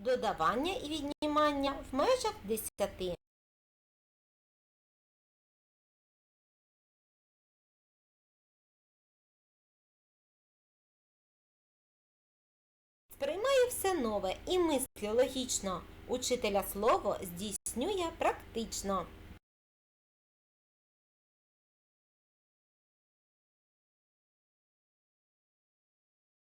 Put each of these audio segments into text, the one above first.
Додавання і віднімання в межах 10. Сприймає все нове і мислі логічно. Учителя слово здійснює практично.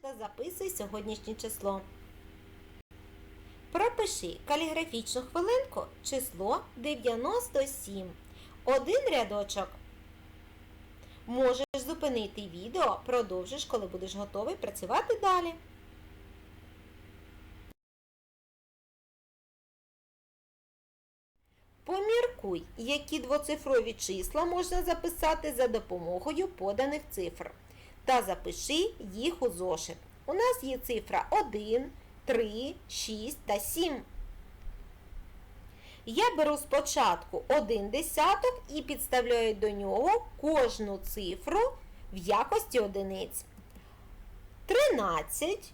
Та записуй сьогоднішнє число. Пропиши каліграфічну хвилинку число 97. Один рядочок. Можеш зупинити відео, продовжиш, коли будеш готовий працювати далі. Поміркуй, які двоцифрові числа можна записати за допомогою поданих цифр. Та запиши їх у зошит. У нас є цифра 1, 3, 6 та 7. Я беру спочатку один десяток і підставляю до нього кожну цифру в якості одиниць. 13,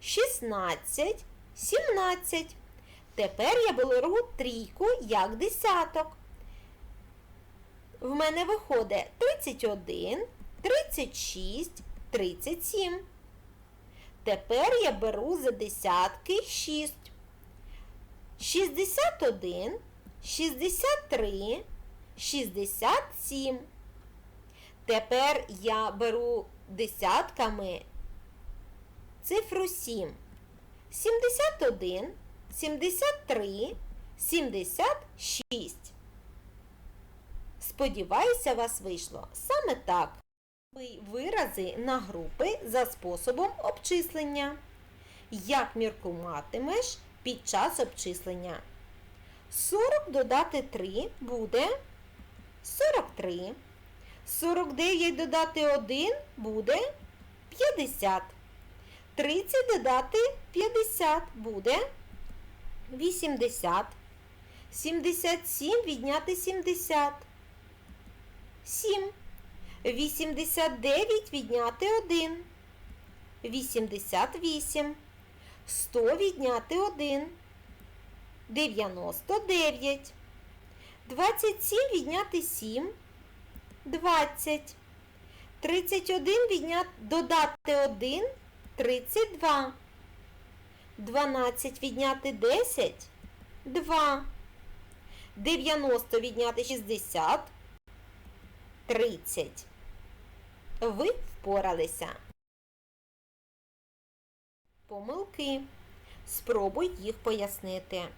16, 17. Тепер я беру трійку як десяток. В мене виходить 31, 36, 37. Тепер я беру за десятки 6. 61, 63, 67. Тепер я беру десятками цифру 7. 71, 73, 76. Сподіваюся, вас вийшло саме так. Вирази на групи за способом обчислення. Як міркуватимеш під час обчислення? 40 додати 3 буде 43. 49 додати 1 буде 50. 30 додати 50 буде 80. 77 відняти 70. 7. 89 відняти 1. 88. 100 відняти 1. 99. 27 відняти 7. 20. 31 відняти додати 1. 32. 12 відняти 10. 2. 90 відняти 60. 30. Ви впоралися. Помилки. Спробуй їх пояснити.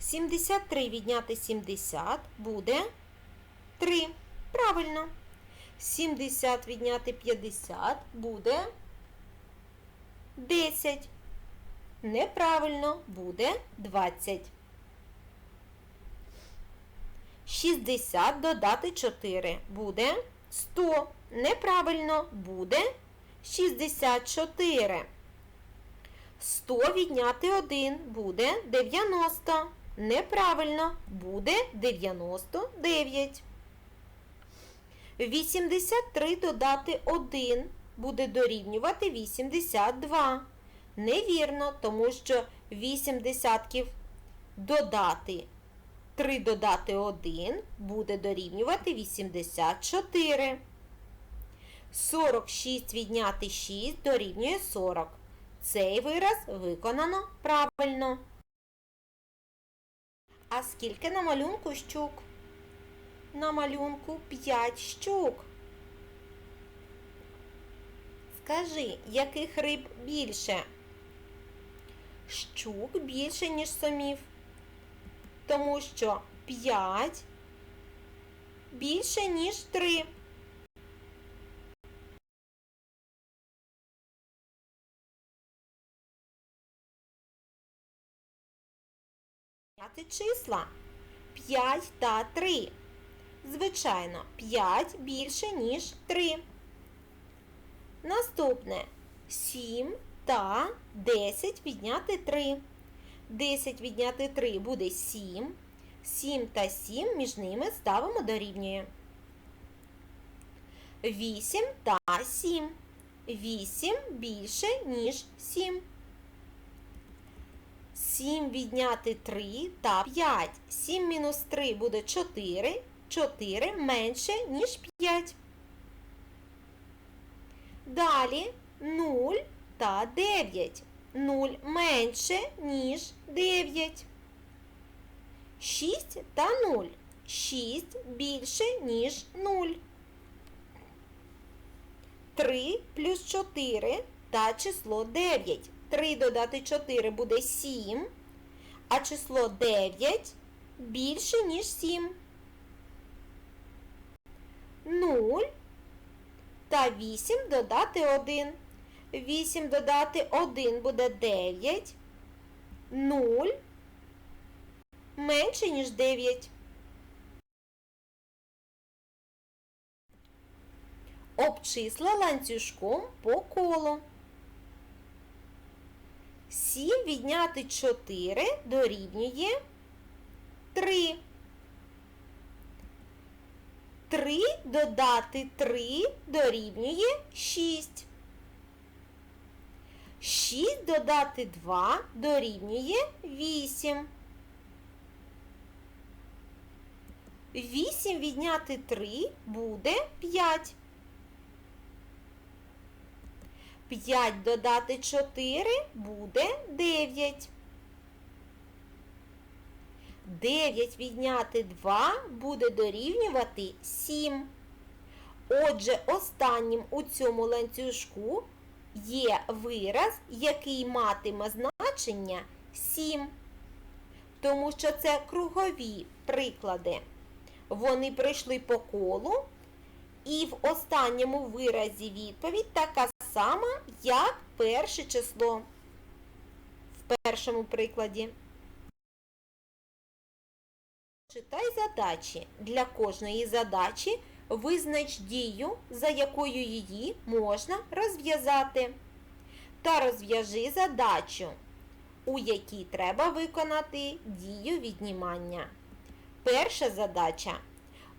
73 відняти 70 буде 3. Правильно. 70 відняти 50 буде 10. Неправильно буде 20. 60 додати 4 буде 100. Неправильно буде 64. 100 відняти 1 буде 90. Неправильно буде 99. 83 додати 1 буде дорівнювати 82. Невірно, тому що 8 десятків додати 3 додати 1 буде дорівнювати 84. 46 відняти 6 дорівнює 40. Цей вираз виконано правильно. А скільки на малюнку щук? На малюнку 5 щук. Скажи, яких риб більше? Щук більше, ніж сомів. Тому що 5 більше, ніж 3. П'яти числа 5 та 3. Звичайно, 5 більше, ніж 3. Наступне 7 та 10 відняти 3. 10 відняти 3 буде 7. 7 та 7 між ними ставимо дорівнює. 8 та 7. 8 більше, ніж 7. 7 відняти 3 та 5. 7 мінус 3 буде 4. 4 менше, ніж 5. Далі 0 та 9. 0 менше, ніж 9. 6 та 0. 6 більше, ніж 0. 3 плюс 4 та число 9. 3 додати 4 буде 7, а число 9 більше, ніж 7. 0 та 8 додати 1. 8 додати 1 буде 9. 0 менше, ніж 9. Обчисла ланцюжком по колу. 7 відняти 4 дорівнює 3. 3 додати 3 дорівнює 6. 6 додати 2 дорівнює 8. 8 відняти 3 буде 5. 5 додати 4 буде 9. 9 відняти 2 буде дорівнювати 7. Отже, останнім у цьому ланцюжку є вираз, який матиме значення 7. Тому що це кругові приклади. Вони пройшли по колу, і в останньому виразі відповідь така сама, як перше число в першому прикладі. Читай задачі. Для кожної задачі визнач дію, за якою її можна розв'язати. Та розв'яжи задачу, у якій треба виконати дію віднімання. Перша задача.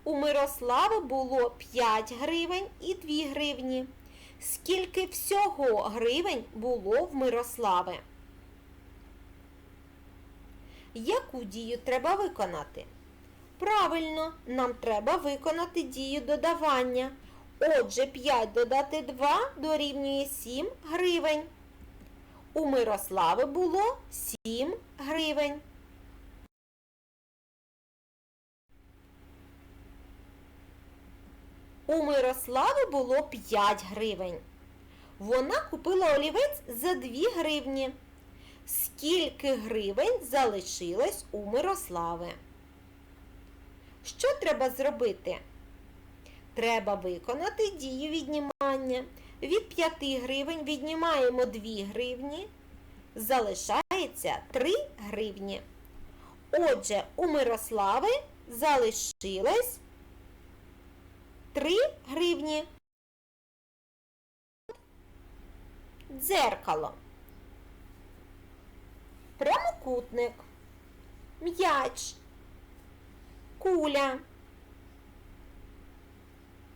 У Мирослави було 5 гривень і 2 гривні. Скільки всього гривень було в Мирослави? Яку дію треба виконати? Правильно, нам треба виконати дію додавання. Отже, 5 додати 2 дорівнює 7 гривень. У Мирослави було 7 гривень. У Мирослави було 5 гривень. Вона купила олівець за 2 гривні. Скільки гривень залишилось у Мирослави? Що треба зробити? Треба виконати дію віднімання. Від 5 гривень віднімаємо 2 гривні. Залишається 3 гривні. Отже, у Мирослави залишилось 3 гривні. Дзеркало. Прямокутник. М'яч. Куля.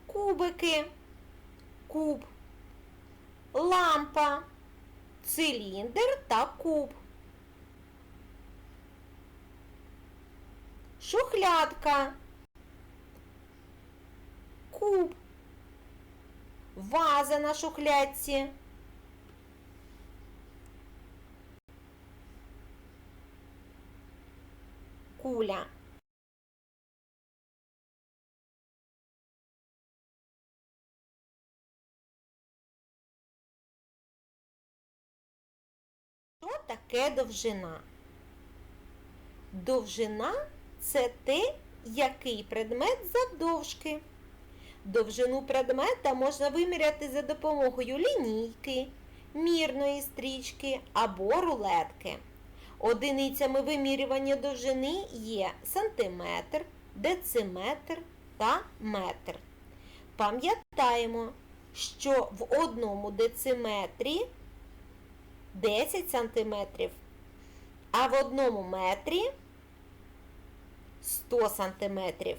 Кубики. Куб. Лампа. Циліндр та куб. Шухлядка. Куб. Ваза на шухлядці. Куля. Що таке довжина? Довжина це те, який предмет завдовжки. Довжину предмета можна виміряти за допомогою лінійки, мірної стрічки або рулетки. Одиницями вимірювання довжини є сантиметр, дециметр та метр. Пам'ятаємо, що в одному дециметрі 10 сантиметрів, а в одному метрі 100 сантиметрів.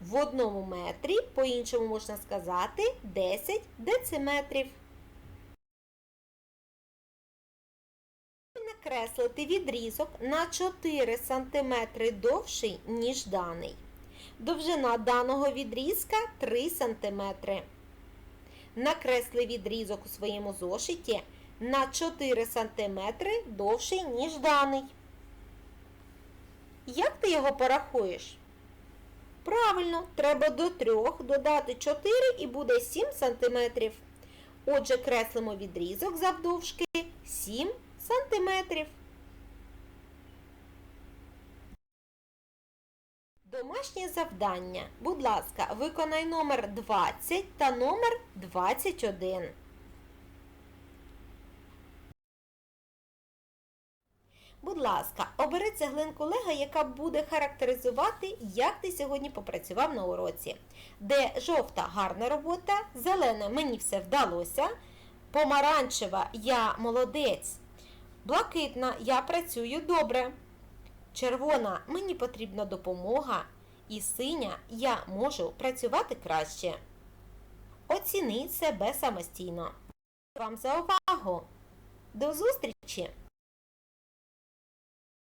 В одному метрі, по-іншому можна сказати, 10 дециметрів. Накреслити відрізок на 4 см довший, ніж даний. Довжина даного відрізка 3 см. Накресли відрізок у своєму зошиті на 4 см довший, ніж даний. Як ти його порахуєш? Правильно, треба до 3 додати 4 і буде 7 см. Отже, креслимо відрізок завдовжки 7 см. Домашнє завдання. Будь ласка, виконай номер 20 та номер 21. Будь ласка, обери цеглинку Лего, яка буде характеризувати, як ти сьогодні попрацював на уроці. Де жовта гарна робота, зелена мені все вдалося, помаранчева я молодець, блакитна я працюю добре. Червона мені потрібна допомога, і синя я можу працювати краще. Оціни себе самостійно. Вам за увагу! До зустрічі!